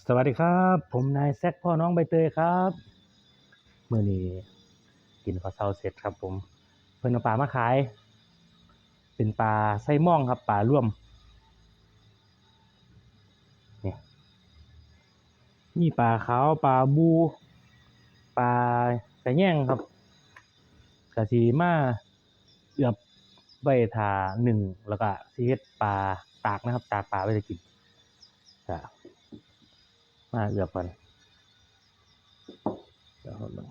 สวัสดีครับ ผมนายแซคพ่อน้องใบเตยครับเมื่อนี้กินข้าวเช้าเสร็จครับผมเพิ่นเอาปลามาขาย เป็นปลาไส้ม่องครับปลาร่วมเนี่ยมีปลาขาวปลาบูปลากระแยงครับกะสีมาเอือบใบถาหนึ่งแล้วก็ซีเฮ็ดปลาตากนะครับ ตากปลาไว้จะกินจ้ะมาเอือบ กันเดี๋ยวเอาลง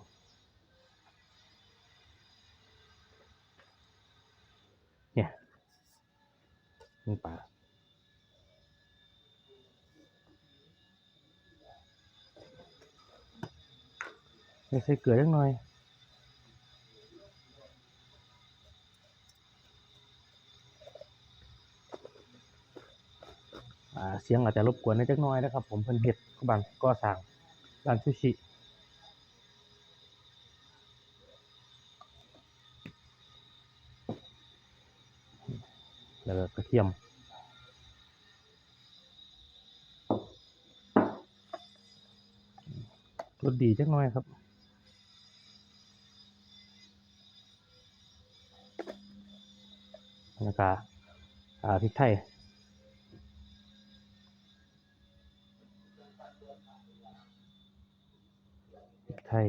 เสียงอาจจะรบกวนนิดจักน้อยนะครับ ผมเพิ่นเฮ็ดขบางก่อสร้างร้านซูชิแล้วก็กระเทียมรสดีจักน่อยครับแล้วก็อ่าพริกไทย ไทย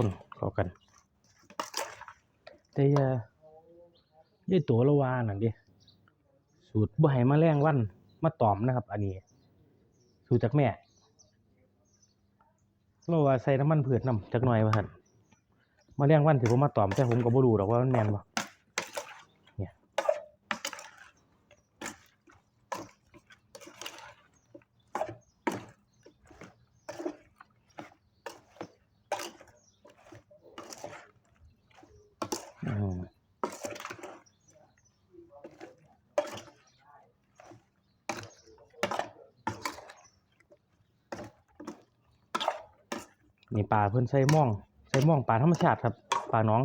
คนเข้ากัน แต่ย่าย่าตัวละวานั่นดิสูตรบ่ให้แมลงวันมาตอมนะครับ อันนี้ สูตรจากแม่เราว่าใส่น้ำมันเผือดน้ำจากหน่อยมาหันมาแรงวันสิบ่มาตอมแต่ผมก็บ่รู้ดอกว่ามันแม่นบ่เนี่ยอืม นี่ปลาเพิ่นใส่ม่องใส่ม่องปลาธรรมชาติครับปลาน้อง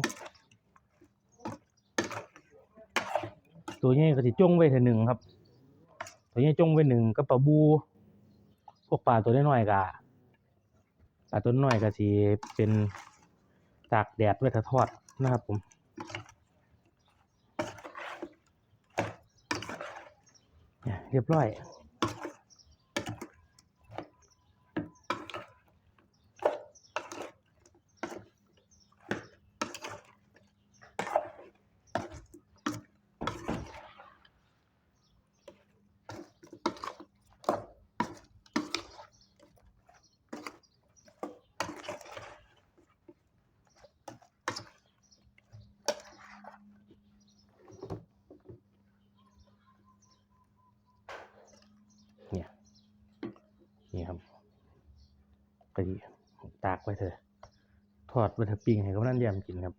ตัวนี้ก็สิจ้งไว้เท่าหนึ่งครับ ตัวนี้จ้งไว้หนึ่งก็ปลาบู พวกปลาตัวน้อยๆก็ปลาตัวน้อยก็สิเป็นตากแดดไว้ถ้าทอดนะครับผมเนี่ยเรียบร้อย นี่ครับก็ดีตากไว้เถอะทอดไว้เถอะปิ้งให้เขานั่นยำกินครับ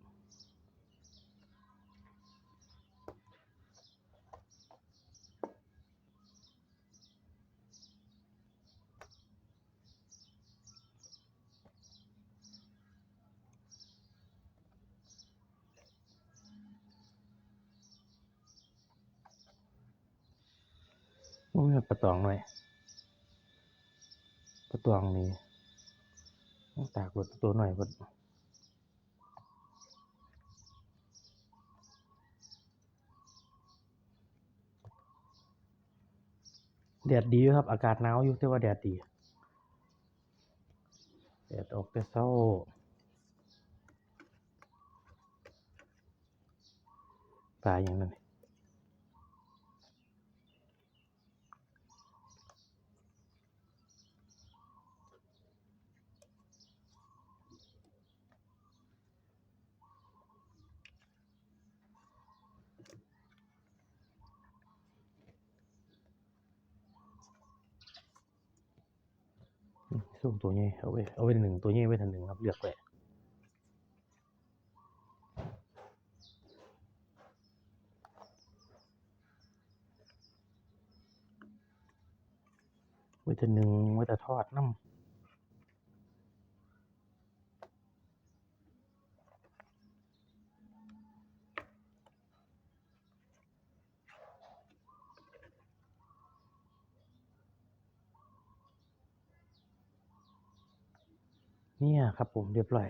โอ้ยปลาตองหน่อย ปลาตองนี่ต้องตากรถตัวหน่อยพดแดดดีครับ อากาศหนาวอยู่แต่ว่าแดดดีแดดออกแต่เช้าปลาอย่างนั้น ส่งตัวใหญ่เอาไว้เอาไว้หนึ่งตัวใหญ่ไว้ทันหนึ่งครับเลือกไว้ไว้ทันหนึ่งไว้แต่ทอดน้ำ เนี่ยครับผมเรียบร้อย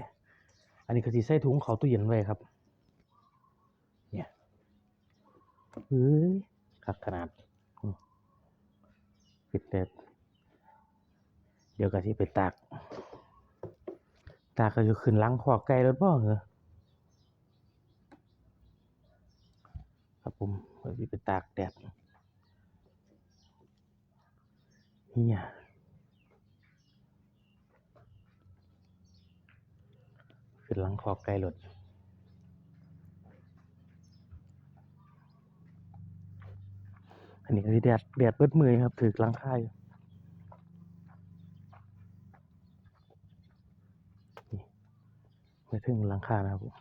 อันนี้ก็สิใส่ถุงเขาตู้เย็นไว้ครับ เนี่ยเฮ้ยคักขนาดปิดเด็ดเดี๋ยวก็สิไปตาก ตากก็จะขึ้นล้างขอกไก่รถบ่เหรอครับผมก็สิไปตากแดดเนี่ย ขึ้นหล้างขอกไก่รถอันนี้ก็สิแดดแดดเบิดมือครับ ถือหลังค่ายนี่ไม่ถึงหลังคานะครับผม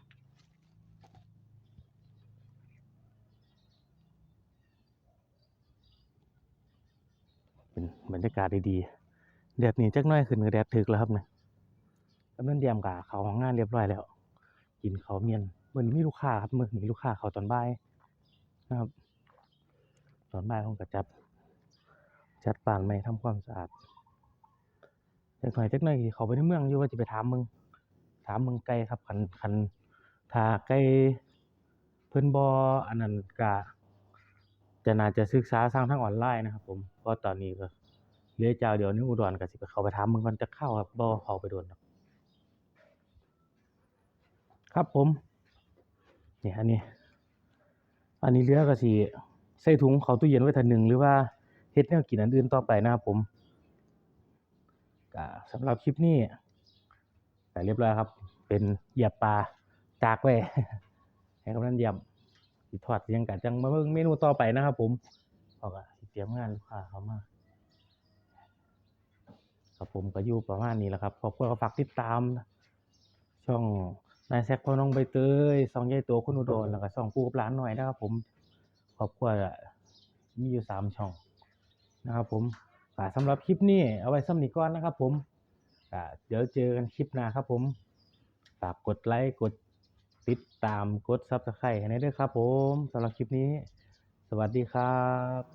เป็นบรรยากาศดีๆแดดนี่จักน้อยขึ้นก็แดดถึกแล้วครับเนี่ย แล้วมันเดียมกับเขาของงานเรียบร้อยแล้ว กินเขาเมียนเหมือนมีลูกค้าครับมือนี้ลูกค้าเขาตอนบ่ายนะครับ ตอนบ่ายผมก็จัดจัดป่านใหม่ทำความสะอาดจักหน่อยเจักหน่อยเขาไปในเมืองอยู่ว่าจะไปถามมึงถามมึงไกลครับคันคันถ้าไกลเพิ่อนบ่อันนั้นก็จะน่าจะศึกษาทางทางออนไลน์นะครับ ผมเพราะตอนนี้ก็เหลือเจ้าเดี๋ยวในอุดรก็สิไปเขาไปถามมึงก่อนจะเข้าครับบ่เขาไปโดนหรอก ครับผมนี่อันนี้ อันนี้เหลือก็สิใส่ถุงเขาตู้เย็นไว้ทื่อหนึงหรือว่าเฮ็ดแนวกินอันอื่นต่อไปนะครับผมสำหรับคลิปนี้ก็เรียบร้อยครับ เป็นเหยียบปลาตากไว้ให้กำนันยี่ยมสิทอดเรียงกันจังมาเบิ่งเมนูต่อไปนะครับผมเขาก็สิเตรียมงานลูกค้าเขามาครับผมก็อยู่ประมาณนี้แหละครับขอบคุณก็ฝากติดตามช่อง นายแซกพ่อน้องใบเตยซองใหญ่ตัวคุณอุดรแล้วก็ช่องปูกับหลานหน่อยนะครับผมครอบครัวอะมีอยู่สามช่องนะครับผมอ่าสำหรับคลิปนี้เอาไว้ซ้ำนี้ก่อนนะครับผมอ่าเดี๋ยวเจอกันคลิปหน้าครับผมฝากกดไลค์กดติดตามกดซับสไครต์ให้ได้ด้วยครับผมสำหรับคลิปนี้ สวัสดีครับ